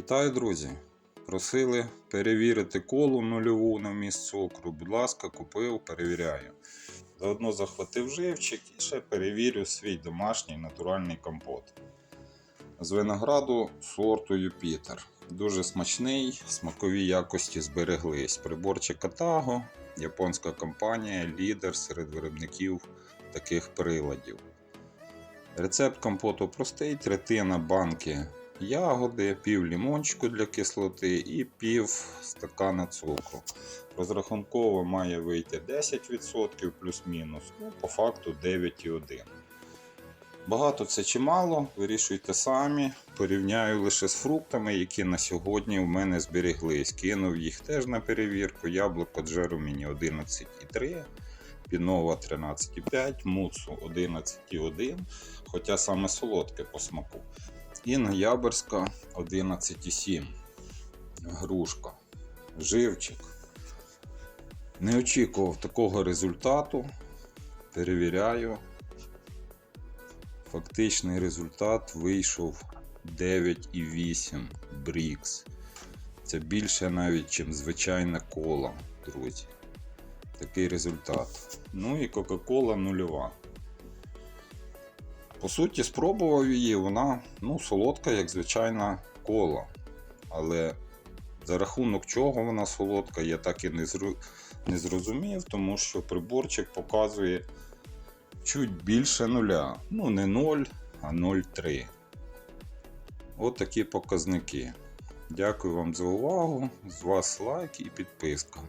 Вітаю, друзі! Просили перевірити колу нульову на вміст цукру. Будь ласка, купив, перевіряю. Заодно захватив живчик і ще перевірю свій домашній натуральний компот. З винограду сорту Юпітер. Дуже смачний, смакові якості збереглись. Приборчик Атаго, японська компанія, лідер серед виробників таких приладів. Рецепт компоту простий: третина банки ягоди, пів лімончику для кислоти і пів стакана цукру. Розрахунково має вийти 10% плюс-мінус, ну, по факту 9,1. Багато це чи мало, вирішуйте самі. Порівняю лише з фруктами, які на сьогодні в мене зберіглись. Кинув їх теж на перевірку. Яблуко Джероміні 11,3, Пінова 13,5, Муцу 11,1, хоча саме солодке по смаку. І ноябрьська 11,7. Грушка. Живчик. Не очікував такого результату. Перевіряю. Фактичний результат вийшов 9,8 Брікс. Це більше навіть, ніж звичайна кола, друзі. Такий результат. Ну і Кока-Кола нульова. По суті, спробував її, вона ну, солодка, як звичайна кола. Але за рахунок чого вона солодка, я так і не, зру... не зрозумів, тому що приборчик показує чуть більше нуля. Ну, не 0, а 0,3. От такі показники. Дякую вам за увагу. З вас лайк і підписка.